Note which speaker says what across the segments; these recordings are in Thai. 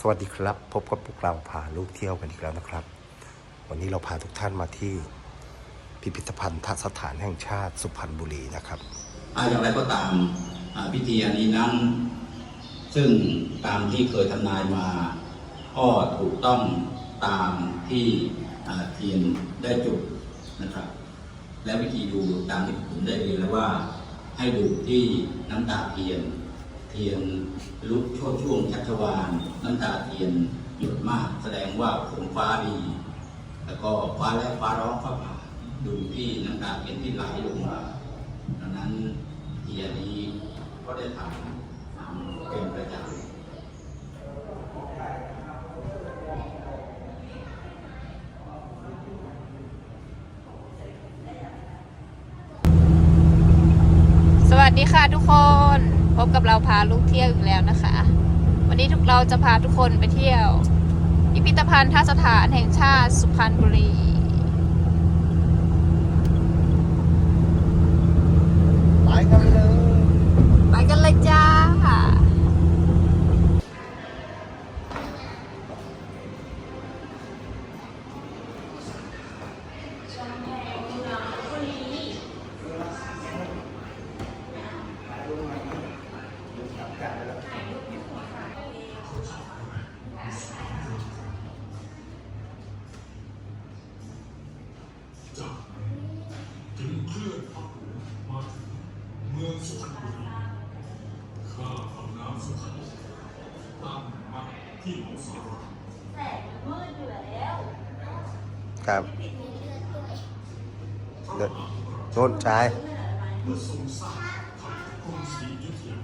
Speaker 1: สวัสดีครับ พบกับพวกเราพาลูกเที่ยวกันอีกแล้วนะครับ วันนี้เราพาทุกท่านมาที่พิพิธภัณฑ์สถานแห่งชาติสุพรรณบุรีนะครับ
Speaker 2: อาอย่างไรก็ตามพิธีอันนี้นั้น ซึ่งตามที่เคยทำนายมาก็ถูกต้องตามที่เทียนได้จุดนะครับ และวิธีดูตามที่ผมได้เรียนแล้วว่าให้ดูที่น้ำตาเทียน เทียนลุกช่วช่วงชัชวานน้ำตาเทียนหยดมากแสดงว่าฝนฟ้าดี แล้วก็ฟ้าแลบฟ้าร้องฟ้าผ่าดูที่น้ำตาเทียนที่ไหลลงมาดังนั้นเทียนนี้ก็ได้ทำทำเป็นประจำ
Speaker 3: สวัสดีค่ะทุกคน บกับเราพาลูกเที่ยวอีกแล้วนะคะ วันนี้ทุกเราจะพาทุกคนไปเที่ยว พิพิธภัณฑ์ท่าสถานแห่งชาติสุพรรณบุรี
Speaker 1: ไปกันเลย
Speaker 4: ที่หนองสารา
Speaker 1: ครับเดินโน่นชาย
Speaker 4: เมื่อทรงสร้างทำกรุงศรีอยุธยา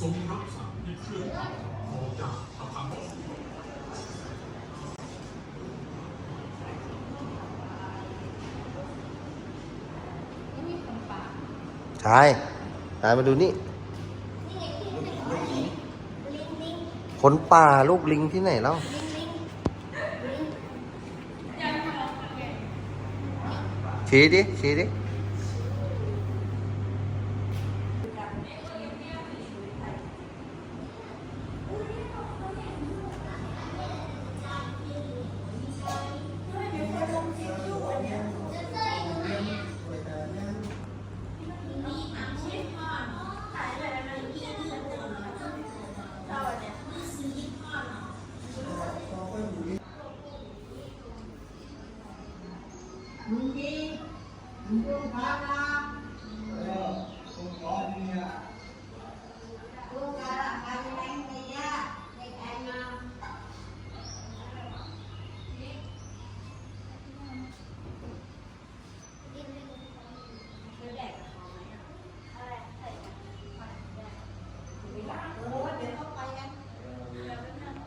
Speaker 4: ทรงรับสั่งให้เคลื่อนทัพออกจากพระพักตร์
Speaker 1: ชายชายมาดูนี่ ขนป่าลูกลิงที่ไหนแล้ว ชี้ดิ ชี้ดิ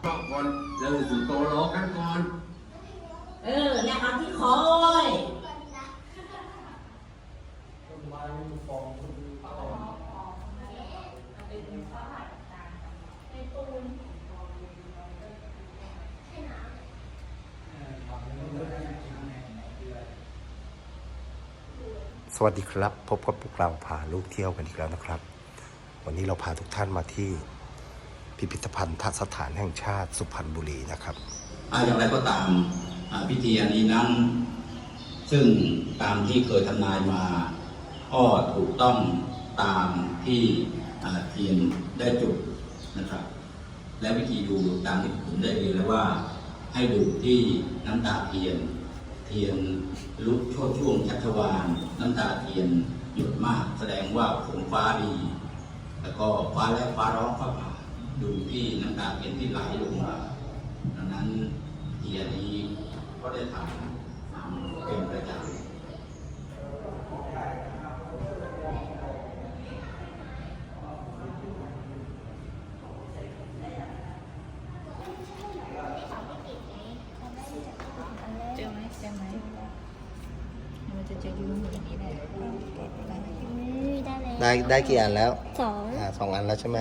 Speaker 2: ก็ก่อนเดินสู่โตรอกันก่อน
Speaker 5: เออเนี่ยเอาที่คอย
Speaker 1: สวัสดีครับ พบกับพวกเราพาลูกเที่ยวกันอีกแล้วนะครับ วันนี้เราพาทุกท่านมาที่พิพิธภัณฑ์สถานแห่งชาติสุพรรณบุรีนะครับ
Speaker 2: อย่างไรก็ตามพิธีอันนี้นั้น ซึ่งตามที่เคยทำนายมา ก็ถูกต้องตามที่เทียนได้จุดนะครับ และวิธีดูตามที่ผมได้เรียนแล้วว่า ให้ดูที่น้ำตาเทียน เทียนลุกช่วช่วงชัชวานน้ำตาเทียนหยดมากแสดงว่าฝนฟ้าดี แล้วก็ฟ้าแลบฟ้าร้องฟ้าผ่าดูที่น้ำตาเทียนที่ไหลลงมาดังนั้นเทียนนี้ก็ได้ทำทำเป็นประจำ
Speaker 3: เจอไหมเจอไหมมัน จะจะยุ่งอยู่อย่างนี้แหละ
Speaker 1: ได้ได้กี่อันแล้ว
Speaker 5: สอง
Speaker 1: อ่าสองอันแล้วใช่ไหม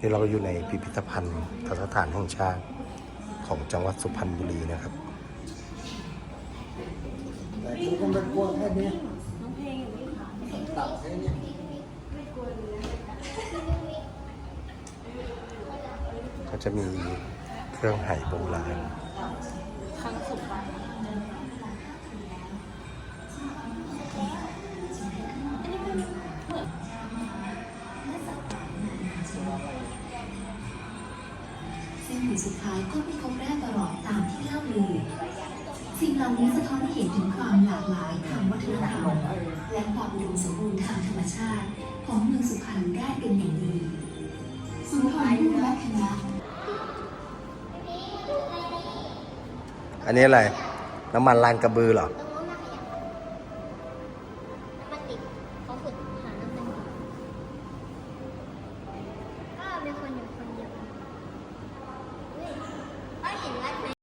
Speaker 1: นี่เราก็อยู่ในพิพิธภัณฑ์สถานแห่งชาติของจังหวัดสุพรรณบุรีนะครับ
Speaker 6: แต่กูก็ไม่กลัวแค่นี้ตับแค่นี้
Speaker 1: ก็จะมีเครื่องไหโบราณ
Speaker 3: ครั้งสุดท้าย
Speaker 7: เส้นหูสุดท้ายก็ไม่ครบแรกตลอดตามที่เล่าลือ สิ่งเหล่านี้สะท้อนให้เห็นถึงความหลากหลายทางวัฒนธรรมและความอุดมสมบูรณ์ทางธรรมชาติ ของเมืองสุพรรณได้เป็นอย่างดีสุนทรภู่และคณะ
Speaker 1: อันนี้อะไร น้ำมันลานกระบือเหรอ
Speaker 7: ต้อง